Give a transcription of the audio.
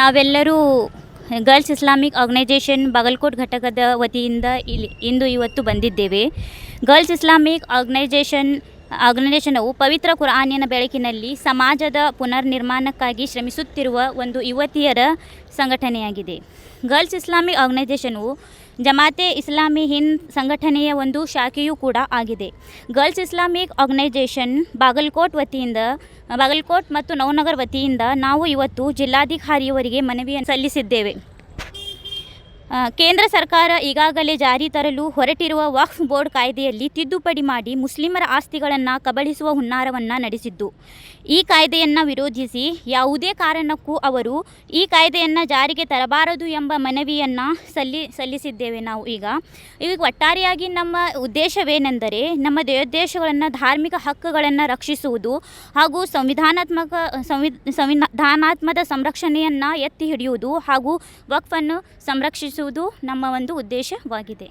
ನಾವೆಲ್ಲರೂ girls Islamic organisation Bagalkot ಘಟಕದ ವತಿಯಿಂದ ಇಲ್ಲಿ ಇಂದು ಇವತ್ತು ಬಂದಿದ್ದೇವೆ. ಗರ್ಲ್ಸ್ ಇಸ್ಲಾಮಿಕ್ ಆರ್ಗನೈಜೇಷನ್ ಆರ್ಗನೈಜೇಷನವು ಪವಿತ್ರ ಕುರಾನಿನ ಬೆಳಕಿನಲ್ಲಿ ಸಮಾಜದ ಪುನರ್ನಿರ್ಮಾಣಕ್ಕಾಗಿ ಶ್ರಮಿಸುತ್ತಿರುವ ಒಂದು ಯುವತಿಯರ ಸಂಘಟನೆಯಾಗಿದೆ. ಗರ್ಲ್ಸ್ ಇಸ್ಲಾಮಿಕ್ ಆರ್ಗನೈಜೇಷನು ಜಮಾತೆ ಇಸ್ಲಾಮಿ ಹಿಂದ್ ಸಂಘಟನೆಯ ಒಂದು ಶಾಖೆಯೂ ಕೂಡ ಆಗಿದೆ. ಗರ್ಲ್ಸ್ ಇಸ್ಲಾಮಿಕ್ ಆರ್ಗನೈಸೇಷನ್ ಬಾಗಲ್ಕೋಟ್ ವತಿಯಿಂದ, ಬಾಗಲ್ಕೋಟ್ ಮತ್ತು ನವನಗರ್ ವತಿಯಿಂದ ನಾವು ಇವತ್ತು ಜಿಲ್ಲಾಧಿಕಾರಿಯವರಿಗೆ ಮನವಿಯನ್ನು ಸಲ್ಲಿಸಿದ್ದೇವೆ. ಕೇಂದ್ರ ಸರ್ಕಾರ ಈಗಾಗಲೇ ಜಾರಿ ತರಲು ಹೊರಟಿರುವ ವಕ್ಫ್ ಬೋರ್ಡ್ ಕಾಯ್ದೆಯಲ್ಲಿ ತಿದ್ದುಪಡಿ ಮಾಡಿ ಮುಸ್ಲಿಮರ ಆಸ್ತಿಗಳನ್ನು ಕಬಳಿಸುವ ಹುನ್ನಾರವನ್ನು ನಡೆಸಿದ್ದು. ಈ ಕಾಯ್ದೆಯನ್ನು ವಿರೋಧಿಸಿ ಯಾವುದೇ ಕಾರಣಕ್ಕೂ ಅವರು ಈ ಕಾಯ್ದೆಯನ್ನು ಜಾರಿಗೆ ತರಬಾರದು ಎಂಬ ಮನವಿಯನ್ನು ಸಲ್ಲಿ, ಸಲ್ಲಿಸಿದ್ದೇವೆ ನಾವು ಈಗ. ಈಗ ಒಟ್ಟಾರೆಯಾಗಿ ನಮ್ಮ ಉದ್ದೇಶವೇನೆಂದರೆ ನಮ್ಮ ದೇಹೋದ್ದೇಶಗಳನ್ನು ಧಾರ್ಮಿಕ ಹಕ್ಕುಗಳನ್ನು ರಕ್ಷಿಸುವುದು ಹಾಗೂ ಸಂವಿಧಾನಾತ್ಮಕ, ಸಂವಿ, ಸಂವಿಧಾನಾತ್ಮದ ಸಂರಕ್ಷಣೆಯನ್ನು ಎತ್ತಿ ಹಿಡಿಯುವುದು ಹಾಗೂ ವಕ್ಫನ್ನು ಸಂರಕ್ಷಿಸುವುದು ನಮ್ಮ ಒಂದು ಉದ್ದೇಶವಾಗಿದೆ.